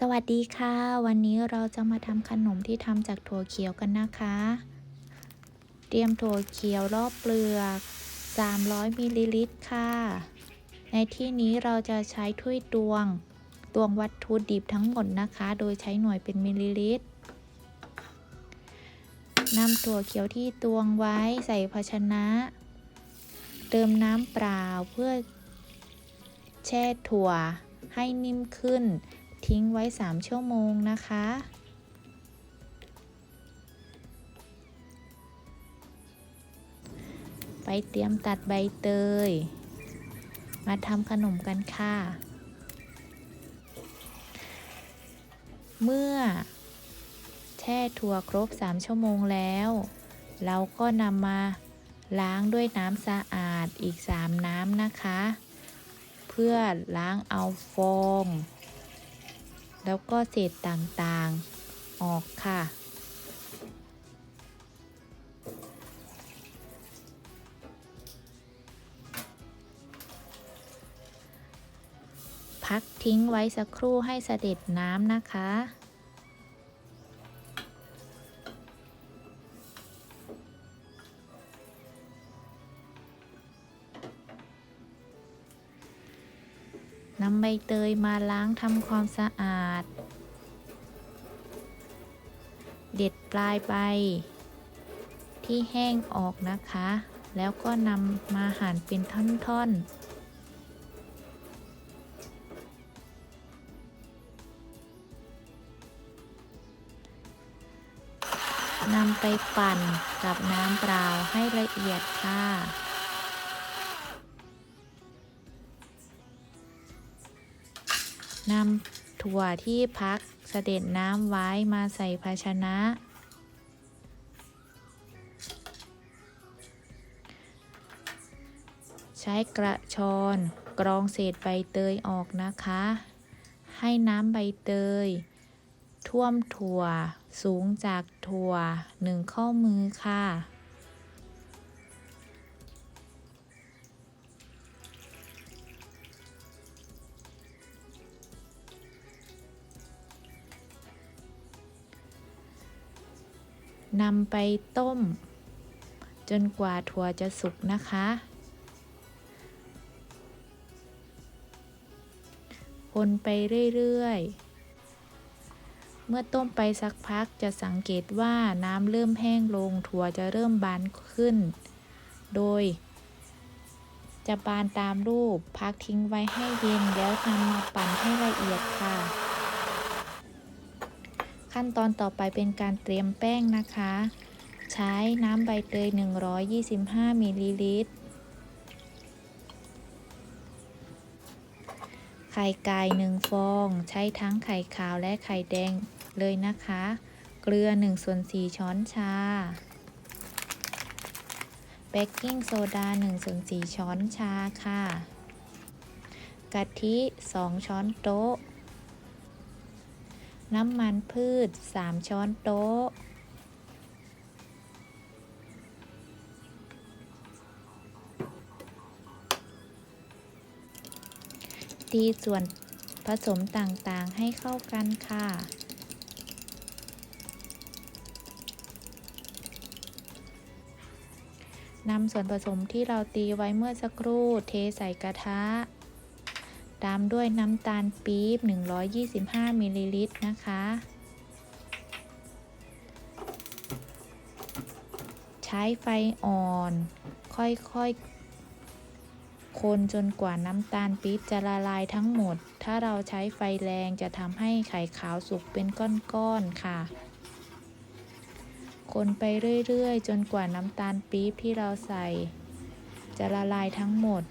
สวัสดีค่ะ วันนี้เราจะมาทำขนมที่ทำจากถั่วเขียวกันนะคะ เตรียมถั่วเขียวรอบเปลือก 300มิลลิลิตรค่ะ ในที่นี้เราจะใช้ถ้วยตวง ตวงวัตถุดิบทั้งหมดนะคะ โดยใช้หน่วยเป็นมิลลิลิตรนำถั่วเขียวที่ตวงไว้ใส่ภาชนะ เติมน้ำเปล่าเพื่อแช่ถั่วให้นิ่มขึ้น ทิ้งไว้ 3 ชั่วโมงนะคะ ไปเตรียมตัดใบเตย มาทำขนมกันค่ะ เมื่อแช่ถั่วครบ 3 ชั่วโมงแล้ว เราก็นำมาล้างด้วยน้ำสะอาดอีก 3 น้ำนะคะ เพื่อล้างเอาฟอง แล้วก็เศษต่างๆออกค่ะ พักทิ้งไว้สักครู่ให้เสด็จน้ำนะคะ นำใบเตยมาล้างทำความสะอาด เด็ดปลายใบ ที่แห้งออกนะคะ แล้วก็นำมาหั่นเป็นท่อนๆนำไปปั่นกับน้ำเปล่าให้ละเอียดค่ะ นำถั่วที่พักเสด็จน้ำไว้มาใส่ภาชนะ ใช้กระชอนกรองเศษใบเตยออกนะคะ ให้น้ำใบเตย ท่วมถั่วสูงจากถั่วหนึ่งข้อมือค่ะ นำไปต้ม จนกว่าถั่วจะสุกนะคะ คนไปเรื่อยๆ เมื่อต้มไปสักพักจะสังเกตว่าน้ำเริ่มแห้งลงถั่วจะเริ่มบานขึ้น โดย จะบานตามรูปพักทิ้งไว้ให้เย็นแล้วนำมาปั่นให้ละเอียดค่ะ ขั้นตอนต่อไปเป็นการเตรียมแป้งนะคะ ใช้น้ำใบเตย 125มิลลิลิตร ไข่ไก่1ฟอง ใช้ทั้งไข่ขาวและไข่แดงเลยนะคะ เกลือ1ส่วน4ช้อนชา เบกกิ้งโซดา1ส่วน4ช้อนชาค่ะ กะทิ 2 ช้อนโต๊ะ น้ำมันพืช 3 ช้อนโต๊ะ ตีส่วนผสมต่างๆให้เข้ากันค่ะ นำส่วนผสมที่เราตีไว้เมื่อสักครู่เทใส่กระทะ ตามด้วยน้ำตาลปี๊บ 125มิลลิลิตรนะคะ ใช้ไฟอ่อน ค่อยๆ คนจนกว่าน้ำตาลปี๊บจะละลายทั้งหมด ถ้าเราใช้ไฟแรงจะทำให้ไข่ขาวสุกเป็นก้อนๆ ค่ะคนไปเรื่อย ๆ จนกว่าน้ำตาลปี๊บที่เราใส่ จะละลายทั้งหมด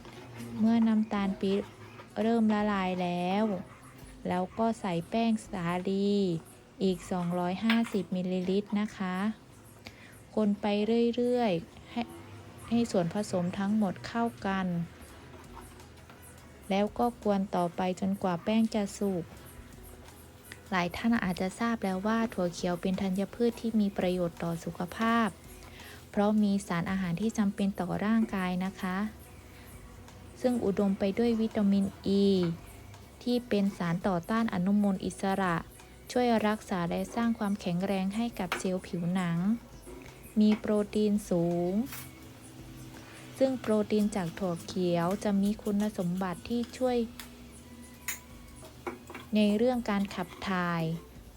เมื่อน้ำตาลปี๊บ เริ่มละลายแล้ว แล้วก็ใส่แป้งสาลีอีก 250มิลลิลิตรนะคะ คนไปเรื่อยๆให้ให้ส่วนผสมทั้งหมดเข้ากัน แล้วก็กวนต่อไปจนกว่าแป้งจะสุก หลายท่านอาจจะทราบแล้วว่าถั่วเขียวเป็นธัญพืชที่มีประโยชน์ต่อสุขภาพ เพราะมีสารอาหารที่จำเป็นต่อร่างกายนะคะ ซึ่งอุดมไปด้วยวิตามินอ e, ีที่เป็นสารต่อต้านอนุมูลอิสระ ช่วยรักษาและสร้างความแข็งแรงให้กับเซลล์ผิวหนัง มีโปรตีนสูง ซึ่งโปรตีนจากถั่วเขียวจะมีคุณสมบัติที่ช่วย ในเรื่องการขับถ่าย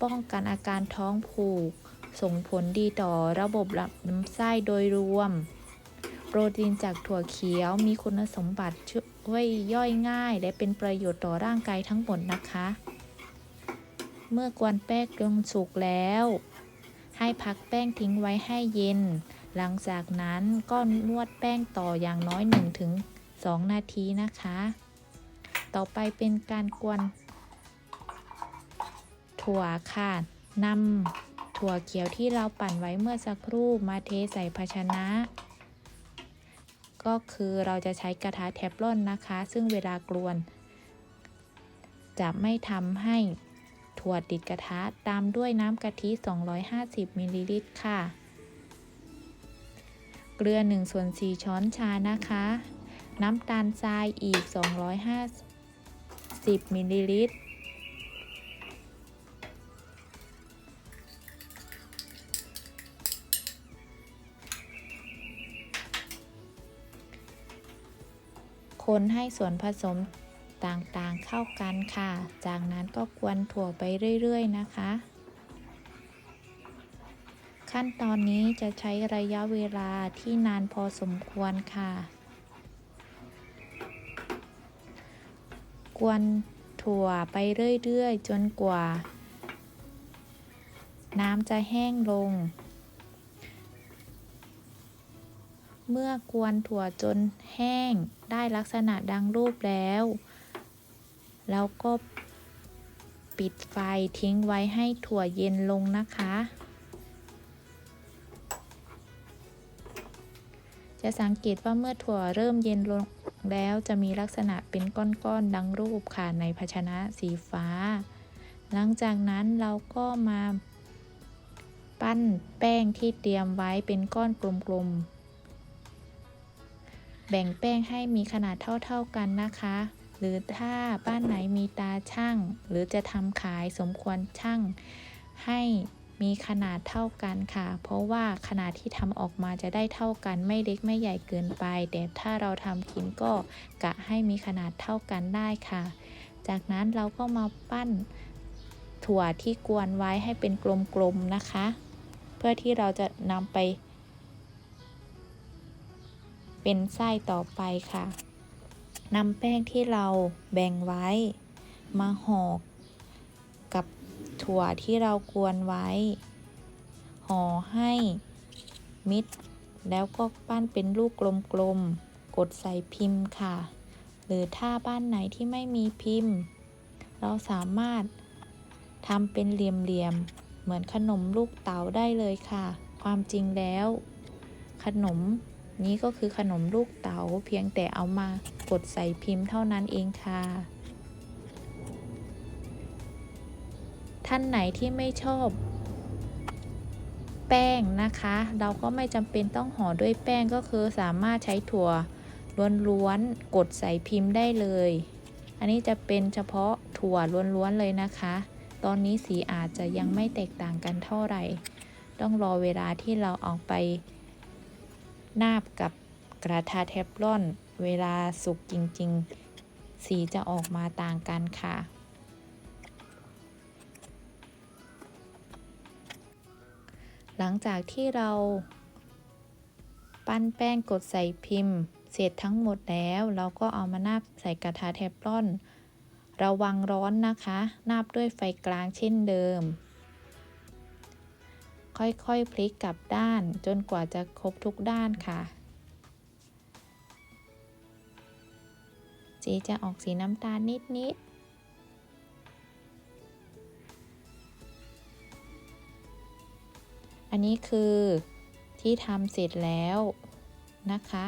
ป้องกันอาการท้องผูก ส่งผลดีต่อระบบลำไส้โดยรวม โปรตีนจากถั่วเขียวมีคุณสมบัติช่วยย่อยง่าย และเป็นประโยชน์ต่อร่างกายทั้งหมดนะคะ เมื่อกวนแป้งลงสุกแล้ว ให้พักแป้งทิ้งไว้ให้เย็น หลังจากนั้นก็นวดแป้งต่ออย่างน้อย 1-2 นาทีนะคะ ต่อไปเป็นการกวนถั่วค่ะนำถั่วเขียวที่เราปั่นไว้เมื่อสักครู่มาเทใส่ภาชนะ ก็คือเราจะใช้กระทะเทฟลอนนะคะ ซึ่งเวลากลวน จะไม่ทำให้ถั่วติดกระทะตามด้วยน้ำกะทิ 250มิลลิลิตรค่ะ เกลือ1ส่วน4ช้อนชานะคะ น้ำตาลทรายอีก 250มิลลิลิตร คนให้ส่วนผสมต่างๆเข้ากันค่ะ จากนั้นก็กวนถั่วไปเรื่อยๆนะคะ ขั้นตอนนี้จะใช้ระยะเวลาที่นานพอสมควรค่ะ กวนถั่วไปเรื่อยๆ จนกว่า น้ำจะแห้งลง เมื่อกวนถั่วจนแห้ง ได้ลักษณะดังรูปแล้ว แล้วก็ปิดไฟทิ้งไว้ให้ถั่วเย็นลงนะคะ จะสังเกตว่าเมื่อถั่วเริ่มเย็นลงแล้วจะมีลักษณะเป็นก้อนๆดังรูปค่ะในภาชนะสีฟ้า หลังจากนั้นเราก็มา ปั้นแป้งที่เตรียมไว้เป็นก้อนกลมๆ แบ่งแป้งให้มีขนาดเท่าๆกันนะคะ หรือถ้าบ้านไหนมีตาช่าง หรือจะทำขายสมควรช่างให้มีขนาดเท่ากันค่ะ เพราะว่าขนาดที่ทำออกมาจะได้เท่ากันไม่เล็กไม่ใหญ่เกินไป แต่ถ้าเราทำกินก็กะให้มีขนาดเท่ากันได้ค่ะ จากนั้นเราก็มาปั้นถั่วที่กวนไว้ให้เป็นกลมๆนะคะ เพื่อที่เราจะนำไป เป็นไส้ต่อไปค่ะนำแป้งที่เราแบ่งไว้ มาห่อกับถั่วที่เรากวนไว้ ห่อให้มิด แล้วก็ปั้นเป็นลูกกลมๆ กดใส่พิมพ์ค่ะ หรือถ้าบ้านไหนที่ไม่มีพิมพ์ เราสามารถทำเป็นเหลี่ยมๆ เหมือนขนมลูกเต๋าได้เลยค่ะ ความจริงแล้ว ขนม นี้ก็คือขนมลูกเต๋าเพียงแต่เอามากดใส่พิมพ์เท่านั้นเองค่ะ ท่านไหนที่ไม่ชอบ แป้งนะคะ เราก็ไม่จำเป็นต้องห่อด้วยแป้งก็คือสามารถใช้ถั่วล้วนๆกดใส่พิมพ์ได้เลย อันนี้จะเป็นเฉพาะถั่วล้วนๆเลยนะคะ ตอนนี้สีอาจจะยังไม่แตกต่างกันเท่าไหร่ ต้องรอเวลาที่เราออกไป นาบกับกระทะเทฟลอน เวลาสุกจริง ๆ สีจะออกมาต่างกันค่ะ หลังจากที่เราปั้นแป้งกดใส่พิมพ์ เสร็จทั้งหมดแล้ว เราก็เอามานาบใส่กระทะเทฟลอน ระวังร้อนนะคะ นาบด้วยไฟกลางเช่นเดิม ค่อยๆ พลิกกลับด้านจนกว่าจะครบทุกด้านค่ะ สีจะออกสีน้ำตาลนิดๆอันนี้คือที่ทำเสร็จแล้วนะคะ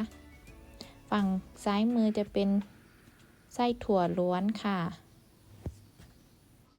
ฝั่งซ้ายมือจะเป็นไส้ถั่วล้วนค่ะ